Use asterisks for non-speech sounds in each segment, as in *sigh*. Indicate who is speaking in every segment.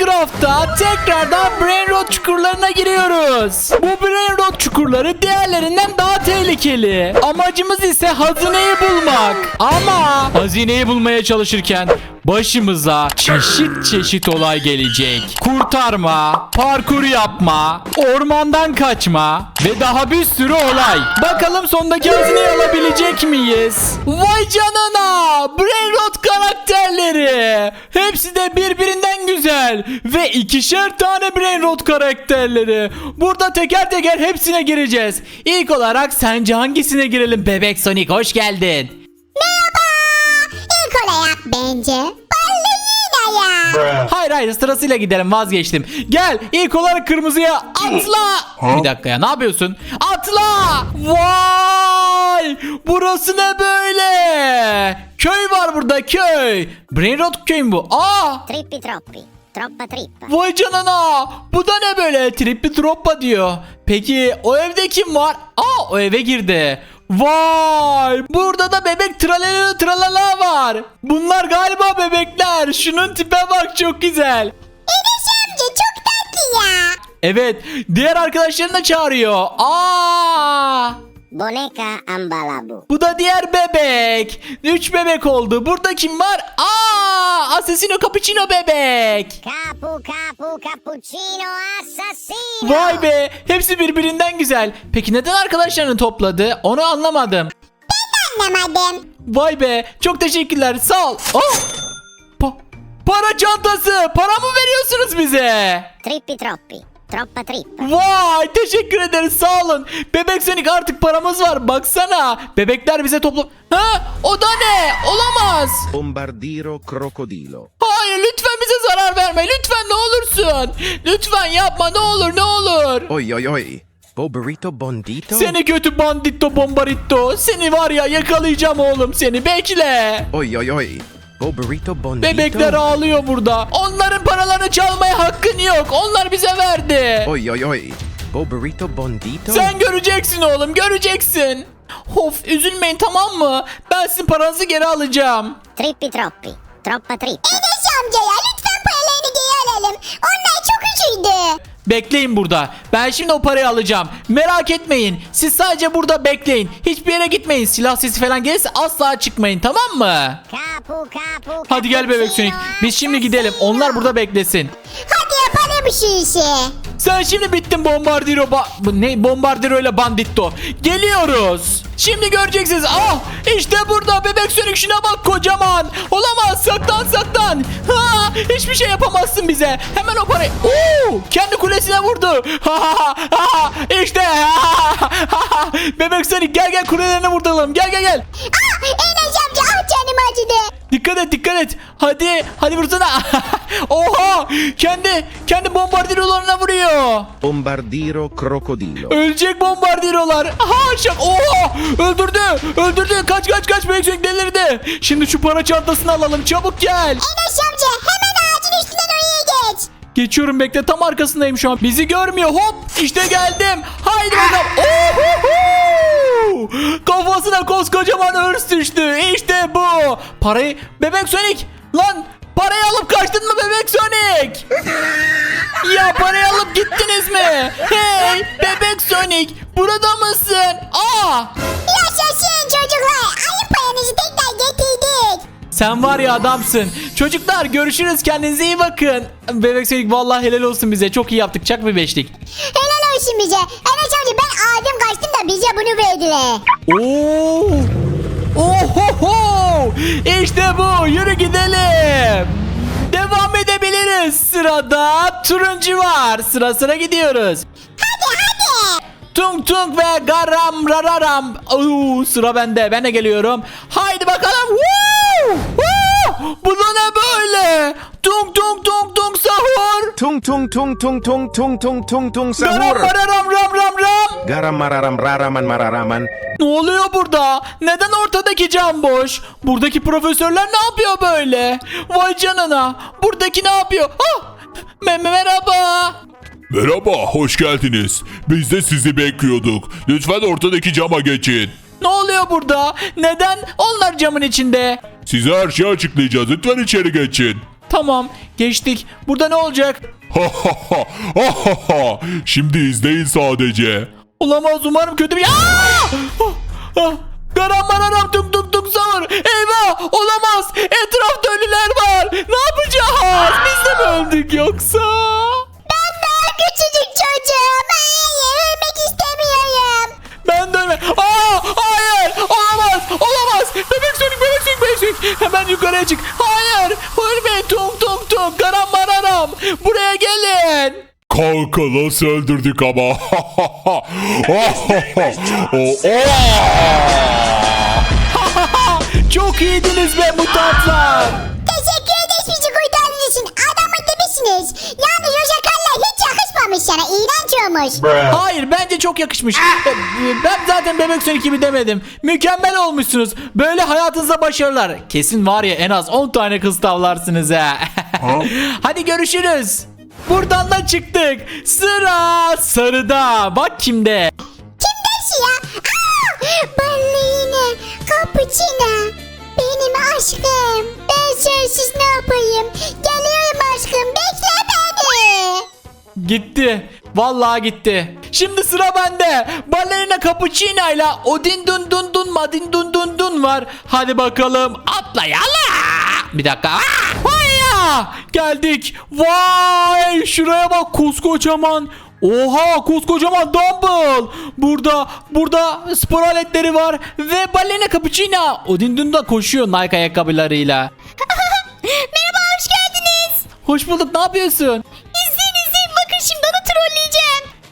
Speaker 1: Minecraft'ta tekrardan Brain Rot çukurlarına giriyoruz. Bu Brain Rot çukurları diğerlerinden daha tehlikeli. Amacımız ise hazineyi bulmak. Ama hazineyi bulmaya çalışırken başımıza çeşit çeşit olay gelecek. Kurtarma, parkur yapma, ormandan kaçma ve daha bir sürü olay. Bakalım sondaki hazineyi alabilecek miyiz? Vay canına! Brain Rot karakterleri. Hepsi de birbirinden güzel ve ikişer tane Brain Rot karakterleri. Burada teker teker hepsine gireceğiz. İlk olarak sence hangisine girelim bebek Sonic hoş geldin.
Speaker 2: İlk olarak bence ballerina ya.
Speaker 1: Hayır hayır sırasıyla gidelim vazgeçtim. Gel ilk olarak kırmızıya atla. Bir dakika ya ne yapıyorsun? Atla. Vay burası ne böyle? Köy var burada köy. Brain Rot köyü mü bu? Aa
Speaker 2: Trippi troppi. Troppa trippa.
Speaker 1: Vay canına. Bu da ne böyle? Trippi troppa diyor. Peki o evde kim var? Aa o eve girdi. Vay! Burada da bebek tralala tralala var. Bunlar galiba bebekler. Şunun tipe bak çok güzel.
Speaker 2: Enes amca çok tatlı ya.
Speaker 1: Evet, diğer arkadaşlarını da çağırıyor. Aa!
Speaker 2: Boneca ambalabu.
Speaker 1: Bu da diğer bebek. Üç bebek oldu. Burada kim var? Aa! Asesino Cappuccino bebek.
Speaker 2: Capu capu cappuccino assassino.
Speaker 1: Vay be hepsi birbirinden güzel. Peki neden arkadaşlarını topladı? Onu anlamadım.
Speaker 2: Anlamadım.
Speaker 1: Vay be çok teşekkürler sağ ol. Oh! Pa- para çantası para mı veriyorsunuz bize?
Speaker 2: Trippi troppi. Troppa trippa.
Speaker 1: Vay teşekkür ederiz sağ olun. Bebek Sonic artık paramız var baksana. Bebekler bize topla... Ha o da ne? Olamaz.
Speaker 3: Bombardiro crocodilo.
Speaker 1: Hayır lütfen bize zarar verme lütfen ne olursun. Lütfen yapma ne olur ne olur.
Speaker 3: Oi oi oi. Boberito bondito.
Speaker 1: Seni kötü banditto bombaritto. Seni var ya yakalayacağım oğlum seni bekle.
Speaker 3: Oi oi oi. Boberito bondito.
Speaker 1: Bebekler ağlıyor burada. Onların paralarını çalmaya hakkın yok. Onlar bize verdi.
Speaker 3: Oi oi oi. Boberito bondito.
Speaker 1: Sen göreceksin oğlum göreceksin. Of üzülmeyin tamam mı? Ben sizin paranızı geri alacağım.
Speaker 2: Trippi troppi. Troppa trippa. Enes amca ya lütfen paralarını geri alalım. Onlar çok üzüldü.
Speaker 1: Bekleyin burada. Ben şimdi o parayı alacağım. Merak etmeyin. Siz sadece burada bekleyin. Hiçbir yere gitmeyin. Silah sesi falan gelirse asla çıkmayın tamam mı?
Speaker 2: Capu capu
Speaker 1: Hadi gel bebek Sonic. Biz şimdi gidelim. Onlar burada beklesin.
Speaker 2: Hadi yapalım şu işi.
Speaker 1: Sen şimdi bittin bombardiro ba- ne bombardiro ile banditto. Geliyoruz. Şimdi göreceksiniz. Ah işte burada bebek sönük şuna bak kocaman. Olamaz saklan saklan. Ha hiçbir şey yapamazsın bize. Hemen o parayı. Oo kendi kulesine vurdu. Ha ha ha. İşte. Ha, ha, ha. bebek sönük gel gel kulelerine vurdalım. Gel gel gel.
Speaker 2: Ah Acıdı.
Speaker 1: Dikkat et dikkat et. Hadi hadi vursana. *laughs* Oha kendi kendi bombardirolarına vuruyor.
Speaker 3: Bombardiro crocodilo.
Speaker 1: Ölecek bombardirolar. Aha şak. Oha öldürdü. Öldürdü. Kaç kaç kaç çocuk delirdi. Şimdi şu para çantasını alalım. Çabuk gel.
Speaker 2: Enes amca hemen ağacın üstünden oraya geç.
Speaker 1: Geçiyorum bekle tam arkasındayım şu an. Bizi görmüyor. Hop işte geldim. Haydi bakalım. Ohoho! Kafasına koskocaman örs düştü. İşte bu. Parayı bebek Sonic. Lan parayı alıp kaçtın mı bebek Sonic? ya parayı alıp gittiniz mi? Hey bebek Sonic burada mısın? Aa!
Speaker 2: Yaşasın çocuklar. Ayıp paranızı tekrar getirdik.
Speaker 1: Sen var ya adamsın. Çocuklar görüşürüz kendinize iyi bakın. Bebek Sonic vallahi helal olsun bize. Çok iyi yaptık. Çak bir beşlik.
Speaker 2: Helal olsun bize. Enes amca ben kaçtım da bize bunu verdiler.
Speaker 1: Oo! Ohoho! İşte bu. Yürü gidelim. Devam edebiliriz. Sırada turuncu var. Sıra sıra gidiyoruz.
Speaker 2: Hadi hadi.
Speaker 1: Tung tung ve garam rararam. Oo, sıra bende. Ben de geliyorum. Haydi bakalım. Woo! Woo! Bu da ne böyle? Tung tung tung tung sahur.
Speaker 3: Tung tung tung tung tung tung tung tung tung
Speaker 1: Garam
Speaker 3: sahur.
Speaker 1: mararam ram ram ram.
Speaker 3: Garam mararam raraman mararaman.
Speaker 1: Ne oluyor burada? Neden ortadaki cam boş? Buradaki profesörler ne yapıyor böyle? Vay canına. Buradaki ne yapıyor? Ah! Me- merhaba.
Speaker 4: Merhaba, hoş geldiniz. Biz de sizi bekliyorduk. Lütfen ortadaki cama geçin.
Speaker 1: Ne oluyor burada? Neden onlar camın içinde?
Speaker 4: Size her şeyi açıklayacağız. Lütfen içeri geçin.
Speaker 1: Tamam Geçtik. Burada ne olacak?
Speaker 4: Ha ha ha ha ha ha. Şimdi izleyin sadece.
Speaker 1: Olamaz umarım kötü bir... Aa! Garam mararam tuk tuk tuk savur. Eyvah olamaz. Etrafta ölüler var. Ne yapacağız? Biz de mi öldük yoksa?
Speaker 2: Ben daha küçücük çocuğum. Hayır ölmek istemiyorum.
Speaker 1: Ben de ölme. Aa, hayır. Olamaz. Olamaz. Bebek sönük bebek sönük bebek sönük. Hemen yukarıya çık. Hayır. Ölmeyin. Tung tung tung. Garam mararam. Buraya gelin.
Speaker 4: Kanka nasıl öldürdük ama. *laughs* *laughs*
Speaker 1: Çok iyiydiniz be mutantlar.
Speaker 2: Olmuş.
Speaker 1: Hayır bence çok yakışmış. E, Ben zaten bebek sönük gibi demedim. Mükemmel olmuşsunuz. Böyle hayatınızda başarılar. Kesin var ya en az 10 tane kız tavlarsınız ha. *laughs* Hadi görüşürüz. Buradan da çıktık. Sıra sarıda. Bak kimde.
Speaker 2: Kimdesi ya? Aa, ballerina, cappuccino. Benim aşkım. Ben sensiz ne yapayım? Geliyorum aşkım. Bekle beni.
Speaker 1: Gitti. Vallahi gitti. Şimdi sıra bende. Ballerina Cappuccino ile Odin Dun Dun Dun Madin Dun Dun Dun var. Hadi bakalım atlayalım. Bir dakika. Hayya! Geldik. Vay! Şuraya bak koskocaman. Oha koskocaman dumbbell. Burada burada spor aletleri var ve ballerina cappuccino. Odin Dun da koşuyor Nike ayakkabılarıyla. *laughs*
Speaker 2: Merhaba hoş geldiniz.
Speaker 1: Hoş bulduk. Ne yapıyorsun?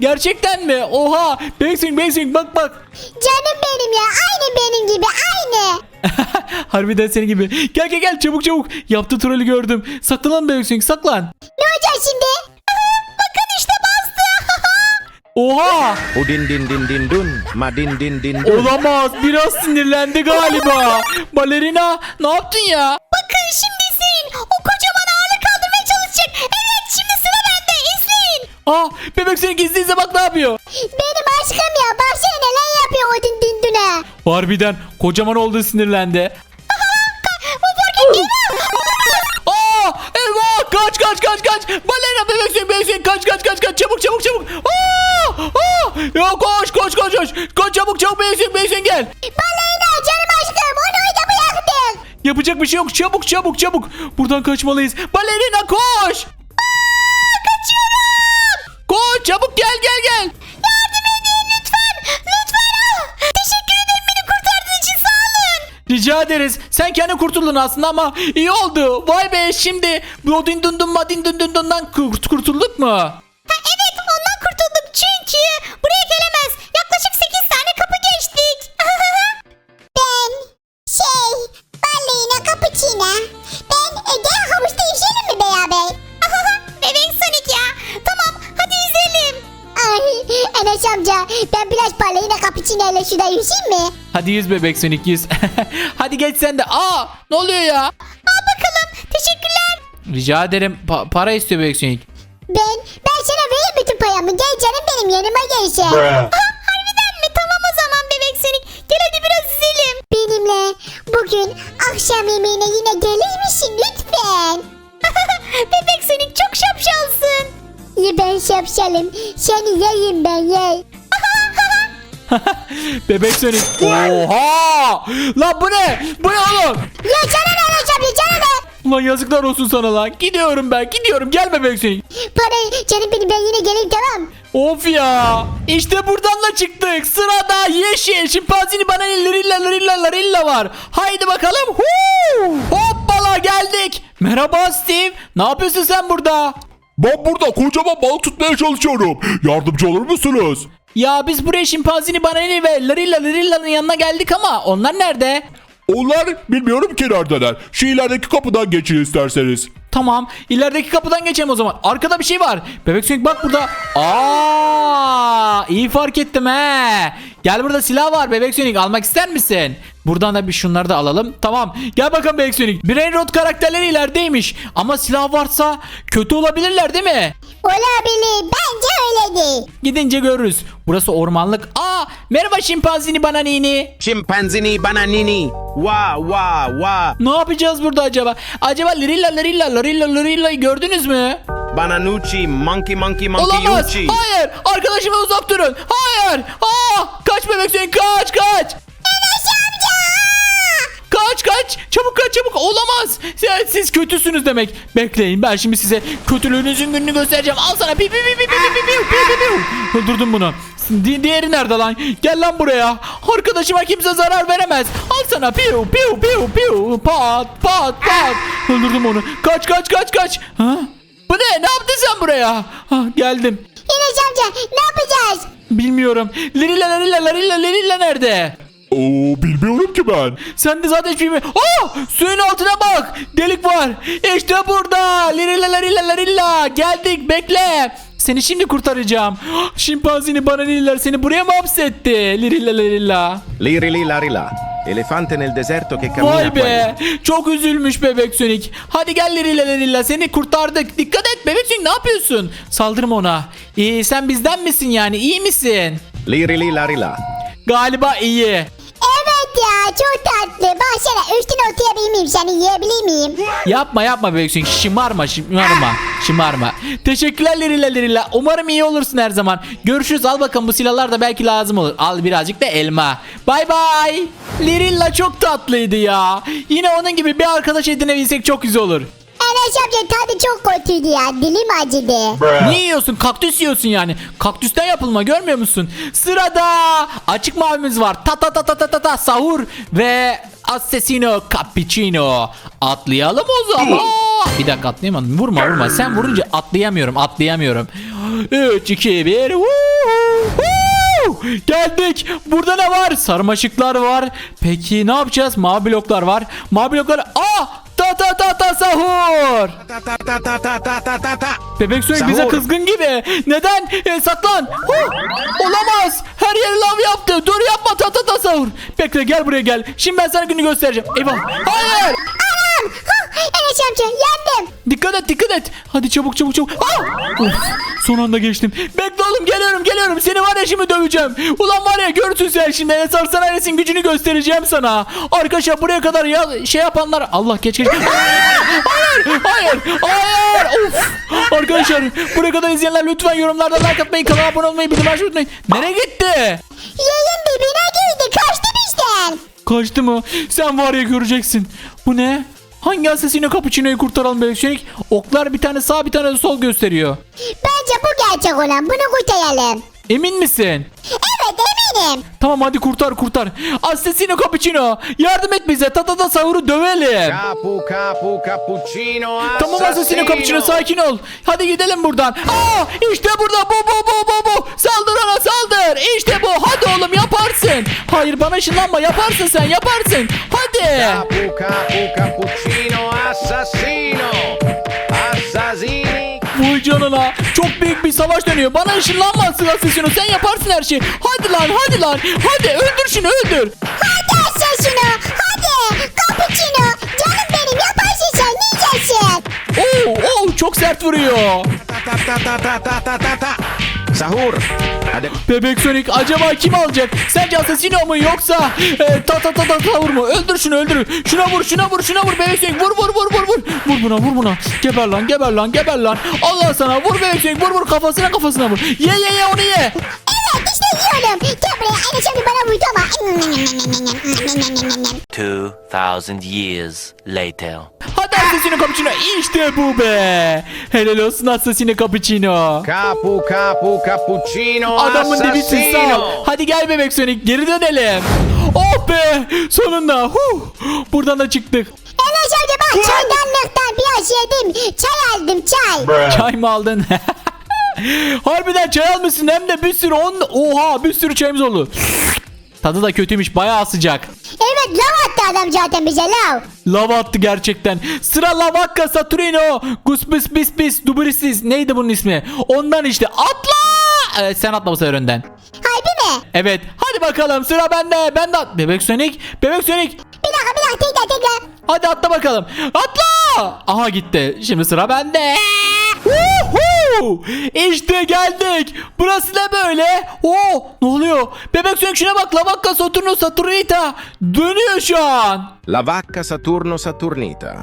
Speaker 1: Gerçekten mi? Oha! Basic basic bak bak.
Speaker 2: Canım benim ya aynı benim gibi aynı. *laughs*
Speaker 1: Harbiden senin gibi. Gel gel gel çabuk çabuk. Yaptığı trolü gördüm. Saklan Beyksing saklan.
Speaker 2: Ne olacak şimdi? Aha, *laughs* bakın işte bastı. *laughs*
Speaker 1: Oha!
Speaker 3: Udin din din din dun. Madin din din dun.
Speaker 1: Olamaz. Biraz sinirlendi galiba. Balerina ne yaptın ya?
Speaker 2: bakın şimdi izleyin. O kocaman izleyin.
Speaker 1: Ah bebek seni gizli izle bak ne yapıyor.
Speaker 2: Benim aşkım ya baksana neler yapıyor o din din düne.
Speaker 1: Harbiden kocaman olduğu sinirlendi. Aa! Eyvah! Kaç kaç kaç kaç! Balerina bebek seni bebek seni kaç kaç kaç kaç çabuk çabuk çabuk. Aa! Aa! Ya koş koş koş koş. Koş çabuk çabuk bebek seni bebek seni gel.
Speaker 2: Baleyna canım aşkım onu orada bıraktık.
Speaker 1: Yapacak bir şey yok. Çabuk çabuk çabuk. Buradan kaçmalıyız. Balerina koş.
Speaker 2: Kaçıyorum.
Speaker 1: Koş çabuk gel gel gel.
Speaker 2: Yardım edin lütfen. Lütfen. Ah, teşekkür ederim beni kurtardığın için sağ olun.
Speaker 1: Rica ederiz. Sen kendi kurtuldun aslında ama iyi oldu. Vay be şimdi bu din dun dun madin dun dun dundan kurt kurtulduk mu?
Speaker 2: Biraz ballerina cappuccino ile şurada yüzeyim mi?
Speaker 1: Hadi yüz bebek sönük yüz. *laughs* Hadi geç sen de. Aa ne oluyor ya?
Speaker 2: Al bakalım teşekkürler.
Speaker 1: Rica ederim. Pa- para istiyor bebek sönük.
Speaker 2: Ben ben sana vereyim bütün paramı. Gel canım benim yanıma gel sen. Aha, harbiden mi? Tamam o zaman bebek Sonic. Gel hadi biraz yüzelim. Benimle bugün akşam yemeğine yine gelir misin lütfen? *laughs* bebek Sonic çok şapşalsın. Ya ben şapşalım. Seni yiyeyim ben yey. *laughs*
Speaker 1: bebek sönük. Oha! Lan bu ne? Bu ne oğlum?
Speaker 2: ya canım Enes amca canım.
Speaker 1: Lan yazıklar olsun sana lan. Gidiyorum ben gidiyorum. Gel bebek sönük.
Speaker 2: Para canım benim ben yine geleyim tamam.
Speaker 1: Of ya. İşte buradan da çıktık. Sırada yeşil şimpanzini bana lirilla lirilla lirilla var. Haydi bakalım. Huu! Hoppala geldik. Merhaba Steve. Ne yapıyorsun sen burada?
Speaker 4: Ben burada kocaman balık tutmaya çalışıyorum. Yardımcı olur musunuz?
Speaker 1: Ya biz buraya şimpanzini banani ve lirilla lirilla'nın yanına geldik ama onlar nerede?
Speaker 4: Onlar bilmiyorum ki neredeler. Şu ilerideki kapıdan geçin isterseniz.
Speaker 1: Tamam. ilerideki kapıdan geçelim o zaman. Arkada bir şey var. Bebek Sonic bak burada. Aa, iyi fark ettim he. Gel burada silah var Bebek Sonic almak ister misin? Buradan da bir şunları da alalım. Tamam. Gel bakalım Bebek Sonic. Brain Rot karakterleri ilerideymiş. Ama silah varsa kötü olabilirler değil mi?
Speaker 2: Olabilir. Bence öyle değil.
Speaker 1: Gidince görürüz. Burası ormanlık. Aa merhaba şimpanzini bananini.
Speaker 3: Scimpanzini bananini. Wa wa wa.
Speaker 1: Ne yapacağız burada acaba? Acaba Lirilla Lirilla Lirilla Lirilla'yı gördünüz mü?
Speaker 3: Bananucci. Monkey monkey monkey
Speaker 1: Olamaz.
Speaker 3: ucci.
Speaker 1: Hayır. Arkadaşıma uzak durun. Hayır. Aa, kaç bebek Sonic kaç kaç. Kaç kaç. Çabuk kaç çabuk. Olamaz. Siz, siz kötüsünüz demek. Bekleyin. Ben şimdi size kötülüğünüzün gününü göstereceğim. Al sana. Pi pi pi pi pi pi pi pi pi öldürdüm bunu Di- diğeri nerede lan? Gel lan buraya. Arkadaşıma kimse zarar veremez. Al sana. Piu piu piu piu. Pat pat pat. Öldürdüm onu. Kaç kaç kaç kaç. Ha? bu ne? Ne yaptın sen buraya? Ha, geldim.
Speaker 2: Enes amca ne yapacağız?
Speaker 1: bilmiyorum. Lirilla lirilla lirilla lirilla nerede
Speaker 4: Oo bilmiyorum ki ben.
Speaker 1: Sen de zaten hiçbir Oh! Suyun altına bak. Delik var. İşte burada. Lirilla lirilla lirilla. Geldik bekle. Seni şimdi kurtaracağım. Şimpanzini bananiller seni buraya mı hapsetti? Lirilla lirilla.
Speaker 3: Lirili larila. Elefante nel deserto che cammina
Speaker 1: Vay be. Çok üzülmüş bebek Sonic. Hadi gel lirilla lirilla seni kurtardık. Dikkat et bebek Sonic ne yapıyorsun? Saldırma ona. İyi sen bizden misin yani? İyi misin?
Speaker 3: Lirili larila.
Speaker 1: Galiba iyi.
Speaker 2: Çok tatlı. Baksana üstüne oturabilir miyim seni yiyebilir miyim?
Speaker 1: Yapma yapma bebek Sonic. Şımarma şımarma. Şımarma. Teşekkürler Lirilla Lirilla. Umarım iyi olursun her zaman. Görüşürüz. Al bakalım bu silahlar da belki lazım olur. Al birazcık da elma. Bay bay. Lirilla çok tatlıydı ya. Yine onun gibi bir arkadaş edinebilsek çok güzel olur.
Speaker 2: Enes amca tadı çok kötüydü ya. Dilim acıdı.
Speaker 1: Niye yiyorsun? Kaktüs yiyorsun yani. Kaktüsten yapılma görmüyor musun? Sırada açık mavimiz var. Ta ta ta ta ta ta ta sahur ve assassino cappuccino. Atlayalım o zaman. Bir dakika atlayamadım. Vurma vurma. Sen vurunca atlayamıyorum. Atlayamıyorum. 3 2 1. Geldik. Burada ne var? Sarmaşıklar var. Peki ne yapacağız? Mavi bloklar var. Mavi bloklar. Aa! Ta ta ta ta sahur.
Speaker 3: Ta ta ta ta ta ta ta ta ta.
Speaker 1: Bebek Sonic bize
Speaker 3: Sahur.
Speaker 1: kızgın gibi. Neden? E, saklan. Huh! Olamaz. Her yeri lav yaptı. Dur yapma ta ta ta sahur. Bekle gel buraya gel. Şimdi ben sana günü göstereceğim. Eyvah. Hayır.
Speaker 2: Enes amca yandım.
Speaker 1: Dikkat et dikkat et. Hadi çabuk çabuk çabuk. Ah! Of, son anda geçtim. Bekle oğlum geliyorum geliyorum. Seni var ya şimdi döveceğim. Ulan var ya görürsün sen şimdi. Enes Arslan ailesinin gücünü göstereceğim sana. Arkadaşlar buraya kadar ya şey yapanlar. Allah geç geç. Hayır hayır hayır. Of. Arkadaşlar buraya kadar izleyenler lütfen yorumlarda like atmayı, kanala abone olmayı, bildirim açmayı unutmayın. Nereye gitti?
Speaker 2: Yayın dibine girdi. Kaçtı bizden.
Speaker 1: Kaçtı mı? Sen var ya göreceksin. Bu ne? Hangi asesino cappuccino'yu kurtaralım bebek Sonic? Oklar bir tane sağ bir tane de sol gösteriyor.
Speaker 2: Bence bu gerçek olan. Bunu kurtaralım.
Speaker 1: Emin misin?
Speaker 2: Evet eminim.
Speaker 1: Tamam hadi kurtar kurtar. Asesino cappuccino yardım et bize. Tatata sahuru dövelim.
Speaker 3: Capu capu cappuccino
Speaker 1: Tamam asesino cappuccino sakin ol. Hadi gidelim buradan. Aa işte burada bu bu bu bu bu. Saldır ona saldır. İşte bu. Hadi oğlum yaparsın. Hayır bana ışınlanma yaparsın sen yaparsın. Hadi.
Speaker 3: Capu capu cappuccino assassino. Assassini.
Speaker 1: Vay canına. Çok büyük bir savaş dönüyor. Bana ışınlanmazsın asesino. Sen yaparsın her şeyi. Hadi lan hadi lan. Hadi öldür şunu öldür.
Speaker 2: Hadi asasino. Hadi. Cappuccino. Canım benim yaparsın sen. Yiyeceksin.
Speaker 1: Oo, oo çok sert vuruyor.
Speaker 3: Ta ta ta ta ta ta ta ta. Sahur. Hadi.
Speaker 1: Bebek Sonic acaba kim alacak? Sence Assassino mu yoksa e, ta ta ta ta tavur mu? Öldür şunu öldür. Şuna vur şuna vur şuna vur Bebek Sonic vur vur vur vur vur. Vur buna vur buna. Geber lan geber lan geber lan. Allah sana vur Bebek Sonic vur vur kafasına kafasına vur. Ye ye ye onu ye.
Speaker 2: Yiyorum. Gel buraya. Enes amca bana vurdu ama.
Speaker 5: 2,000 years later.
Speaker 1: Hadi Assassino Cappuccino işte bu be. Helal olsun Assassino Cappuccino.
Speaker 3: Capu capu cappuccino
Speaker 1: Adamın dibisin sağ
Speaker 3: assassino.
Speaker 1: Hadi gel Bebek Sonic geri dönelim. Oh be sonunda. Huh. Buradan da çıktık.
Speaker 2: Enes amca bak çaydanlıktan biraz yedim. Çay aldım çay.
Speaker 1: Çay mı aldın? *laughs* Harbiden çay almışsın hem de bir sürü on... Oha bir sürü çayımız oldu. Tadı da kötüymüş bayağı sıcak.
Speaker 2: Evet lav attı adam zaten bize lav.
Speaker 1: Lava attı gerçekten. Sıra Lavakka Saturino. Guspis bis bis dubrisis. Neydi bunun ismi? Ondan işte. Atla! Evet, sen atla bu sefer önden.
Speaker 2: Harbi mi?
Speaker 1: Evet. Hadi bakalım sıra bende. Ben de at. Bebek Sonic. Bebek Sonic.
Speaker 2: Bir dakika bir dakika tekrar tekrar.
Speaker 1: Hadi atla bakalım. Atla. Aha gitti. Şimdi sıra bende. Woohoo! İşte geldik. Burası ne böyle? Oo, ne oluyor? Bebek Sonic şuna bak. La Vacca Saturno Saturnita. Dönüyor şu an.
Speaker 3: La vacca Saturno Saturnita.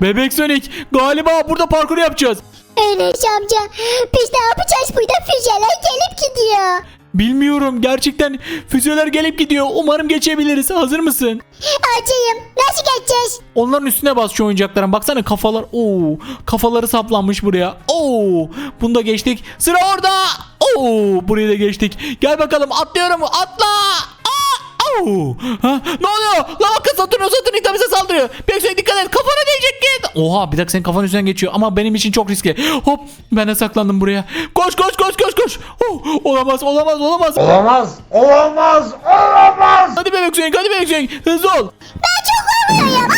Speaker 1: Bebek Sonic galiba burada parkur yapacağız.
Speaker 2: Enes amca biz ne yapacağız burada füzeler gelip gidiyor.
Speaker 1: Bilmiyorum gerçekten füzeler gelip gidiyor. Umarım geçebiliriz. Hazır mısın?
Speaker 2: Acıyım nasıl geçeceğiz?
Speaker 1: Onların üstüne bas şu oyuncakların. Baksana kafalar. Oo, kafaları saplanmış buraya. Oo, bunu da geçtik. Sıra orada. Oo, burayı da geçtik. Gel bakalım atlıyorum. Atla. Oo. Ha, ne oluyor? La bak Saturno Saturnita bize saldırıyor. Bekle dikkat et. Kafana değecek git. Oha bir dakika senin kafanın üstünden geçiyor ama benim için çok riskli. Hop ben de saklandım buraya. Koş koş koş koş koş. Oh, olamaz olamaz olamaz.
Speaker 6: Olamaz, olamaz, olamaz.
Speaker 1: Hadi bebek Sonic hadi bebek Sonic. Hızlı ol.
Speaker 2: Ben çok korkuyorum.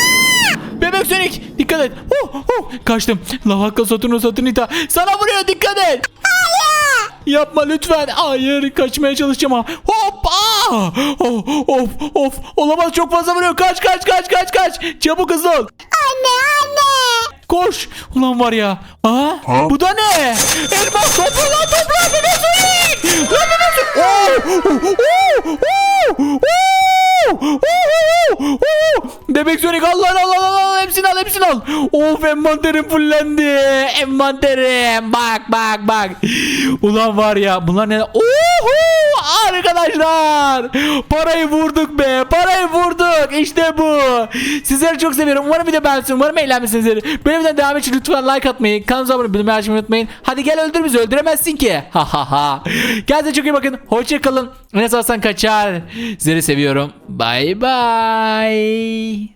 Speaker 1: Bebek Sonic dikkat et. Oh, oh. Kaçtım. Lavakka Saturno Saturnita. Sana vuruyor dikkat et. Yapma lütfen. Hayır kaçmaya çalışacağım ama. Hop. Aa! Oh, of of. Olamaz çok fazla vuruyor. Kaç kaç kaç kaç kaç. Çabuk hızlı ol.
Speaker 2: Anne anne.
Speaker 1: Koş. Ulan var ya. Aa, bu da ne? Elmas topla lan topla bebek Sonic. Lan oh, oh, oh, oh, oh, oh, oh. Bebek Sonic al lan al al al hepsini al hepsini al. Of envanterim fullendi. Envanterim. Bak bak bak. Ulan var ya bunlar ne? Oho arkadaşlar. Parayı vurduk be. Parayı vurduk. İşte bu. Sizleri çok seviyorum. Umarım video beğenmişsiniz. Umarım eğlenmişsinizdir. Böyle videodan devam için lütfen like atmayı, kanalımıza abone olmayı, açmayı unutmayın. Hadi gel öldür bizi. Öldüremezsin ki. Ha ha ha. Kendinize çok iyi bakın. Hoşçakalın. Enes Hasan kaçar. Sizleri seviyorum. Bye bye.